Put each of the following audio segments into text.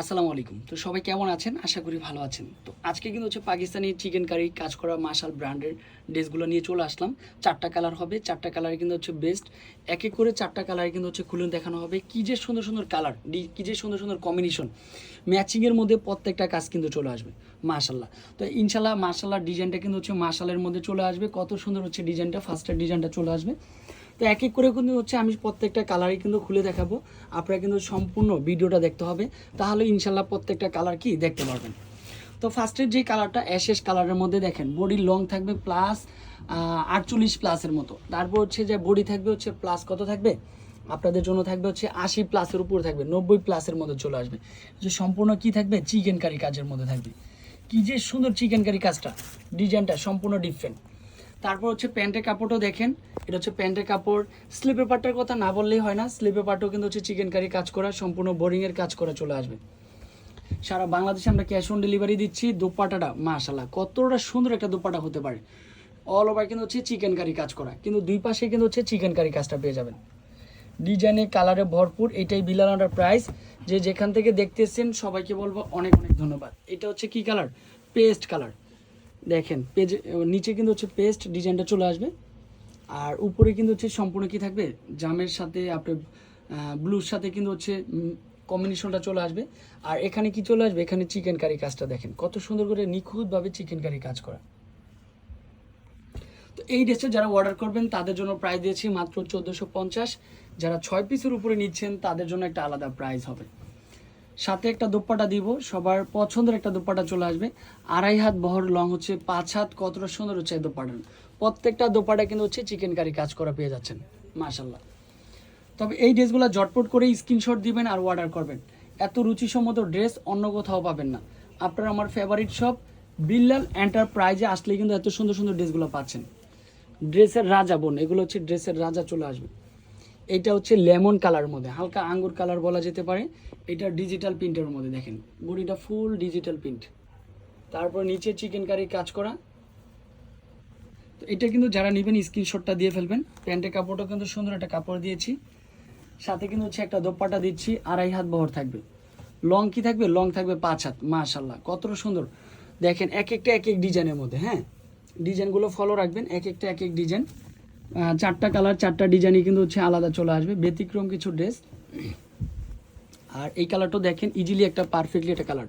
আসসালামু আলাইকুম। তো সবাই কেমন আছেন? আশা করি ভালো আছেন। তো আজকে কিন্তু হচ্ছে পাকিস্তানি চিকেন কারি কাজ করা মাশাল ব্র্যান্ডের ড্রেসগুলো নিয়ে চলে আসলাম। চারটা কালার হবে। চারটা কালার কিন্তু হচ্ছে বেস্ট এক এক করে চারটা কালার কিন্তু হচ্ছে খুলে দেখানো হবে। কী যে সুন্দর সুন্দর কালার কী যে সুন্দর সুন্দর কম্বিনেশন ম্যাচিংয়ের মধ্যে প্রত্যেকটা কাজ কিন্তু চলে আসবে মাশাল্লাহ তো ইনশাল্লাহ মাশাল্লাহ ডিজাইনটা কিন্তু হচ্ছে মাশালের মধ্যে চলে আসবে। কত সুন্দর হচ্ছে ডিজাইনটা ফার্স্টের ডিজাইনটা চলে আসবে। তো এক এক করে কিন্তু হচ্ছে আমি প্রত্যেকটা কালারই কিন্তু খুলে দেখাবো। আপনারা কিন্তু সম্পূর্ণ ভিডিওটা দেখতে হবে। তাহলে ইনশাল্লাহ প্রত্যেকটা কালার কি দেখতে পারবেন। তো ফার্স্টের যে কালারটা অ্যাশেস কালারের মধ্যে দেখেন বডি লং থাকবে প্লাস আটচল্লিশ প্লাসের মতো। তারপর হচ্ছে যে বডি থাকবে হচ্ছে প্লাস কত থাকবে? আপনাদের জন্য থাকবে হচ্ছে আশি প্লাসের উপর থাকবে, নব্বই প্লাসের মধ্যে চলে আসবে। যে সম্পূর্ণ কি থাকবে? চিকেন কারি কাজের মধ্যে থাকবে। কি যে সুন্দর চিকেন কারি কাজটা ডিজাইনটা সম্পূর্ণ ডিফারেন্ট তারপর হচ্ছে প্যান্টের কাপড়ও দেখেন এটা হচ্ছে প্যান্টের কাপড়। স্লিপের পার্টটার কথা না বললেই হয় না। স্লিপের পার্টও কিন্তু হচ্ছে চিকেন কারি কাজ করা, সম্পূর্ণ বোরিংয়ের কাজ করা চলে আসবে। সারা বাংলাদেশে আমরা ক্যাশ অন ডেলিভারি দিচ্ছি, দোপাটাটা মাশাল্লাহ কতটা সুন্দর একটা দোপাটা হতে পারে। অল ওভার কিন্তু হচ্ছে চিকেন কারি কাজ করা। কিন্তু দুই পাশে কিন্তু হচ্ছে চিকেন কারি কাজটা পেয়ে যাবেন। ডিজাইনে কালারে ভরপুর, এটাই বিলানাটার প্রাইস। যে যেখান থেকে দেখতেছেন সবাইকে বলব অনেক অনেক ধন্যবাদ। এটা হচ্ছে কি কালার? Paste colour. দেখেন, পেজে নিচে কিন্তু হচ্ছে পেস্ট, ডিজাইনটা চলে আসবে। আর উপরে কিন্তু হচ্ছে সম্পূর্ণ কি থাকবে? জামের সাথে আপনার ব্লুর সাথে কিন্তু হচ্ছে কম্বিনেশনটা চলে আসবে। আর এখানে কি চলে আসবে? এখানে চিকেন কারি কাজটা দেখেন। কত সুন্দর করে নিখুঁতভাবে চিকেন কারি কাজ করা। তো এই ড্রেসটা যারা অর্ডার করবেন, তাদের জন্য প্রাইস দিয়েছি মাত্র চোদ্দোশো পঞ্চাশ। যারা ছয় পিসের উপরে নিচ্ছেন, তাদের জন্য একটা আলাদা প্রাইস হবে। সাথে একটা দোপ্পাটা দিব। সবার পছন্দের একটা দোপ্পাটা চলে আসবে। আড়াই হাত বহর লং হচ্ছে, পাঁচ হাত কতটা সুন্দর হচ্ছে এই দোপ্পাটা প্রত্যেকটা দোপাটা কিন্তু হচ্ছে চিকেন কারি কাজ করা পেয়ে যাচ্ছেন মাশাল্লাহ তবে এই ড্রেসগুলো জটপট করে স্ক্রিনশট দিবেন আর অর্ডার করবেন। এত রুচিসম্মত ড্রেস অন্য কোথাও পাবেন না। আপনারা আমার ফেভারিট শপ বিল্লাল এন্টারপ্রাইজে আসলে কিন্তু এত সুন্দর সুন্দর ড্রেসগুলো পাচ্ছেন। ড্রেসের রাজা বোন, এগুলো হচ্ছে ড্রেসের রাজা চলে আসবে। এটা হচ্ছে লেমন কালার মধ্যে, হালকা আঙ্গুর কালার বলা যেতে পারে। এটা ডিজিটাল প্রিন্টের মধ্যে দেখেন, বডিটা ফুল ডিজিটাল প্রিন্ট তারপর নিচে চিকেন কারি কাজ করা তো এটা কিন্তু যারা নেবেন স্ক্রিনশটটা দিয়ে ফেলবেন। প্যান্টের কাপড়টা কিন্তু সুন্দর একটা কাপড় দিয়েছি। সাথে কিন্তু হচ্ছে একটা দোপাটা দিচ্ছি, আড়াই হাত বহর থাকবে। লং কি থাকবে? লং থাকবে পাঁচ হাত মাশাল্লাহ কতটা সুন্দর। দেখেন, এক একটা এক এক ডিজাইনের মধ্যে হ্যাঁ? ডিজাইনগুলো ফলো রাখবেন, এক একটা এক এক ডিজাইন। চারটা কালার চারটা ডিজাইনই কিন্তু হচ্ছে আলাদা চলে আসবে। ব্যতিক্রম কিছু ড্রেস আর এই কালারটাও দেখেন ইজিলি একটা পারফেক্টলি একটা কালার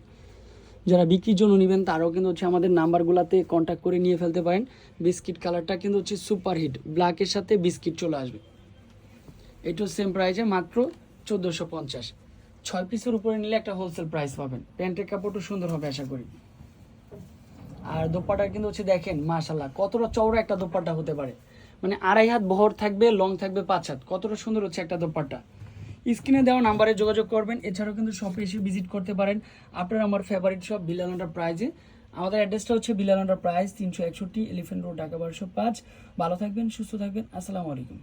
যারা বিক্রির জন্য নেবেন, তারাও কিন্তু হচ্ছে আমাদের নাম্বারগুলোতে কন্ট্যাক্ট করে নিয়ে ফেলতে পারেন। বিস্কিট কালারটা কিন্তু হচ্ছে সুপার হিট ব্ল্যাকের সাথে বিস্কিট চলে আসবে। এটাও সেম প্রাইসে মাত্র চোদ্দোশো পঞ্চাশ। ছয় পিসের উপরে নিলে একটা হোলসেল প্রাইস পাবেন। প্যান্টের কাপড়টা সুন্দর হবে, আশা করি। আর দোপাটা কিন্তু হচ্ছে দেখেন মাশাল্লাহ কতটা চওড়া একটা দোপাট্টা হতে পারে। মানে আড়াই হাত বহর থাকবে লং থাকবে পাঁচ হাত। কতটা সুন্দর হচ্ছে একটা দোপাট্টা। স্ক্রিনে দেওয়া নাম্বারে যোগাযোগ করবেন। এছাড়াও কিন্তু শপে এসে ভিজিট করতে পারেন। আপনার আমার ফেভারিট শপ বিলানাটা প্রাইজে আমাদের অ্যাড্রেসটা হচ্ছে বিলানাটা প্রাইজ তিনশো একষট্টি এলিফেন্ট রোড ঢাকা বারোশো পাঁচ। ভালো থাকবেন, সুস্থ থাকবেন। আসসালামু আলাইকুম।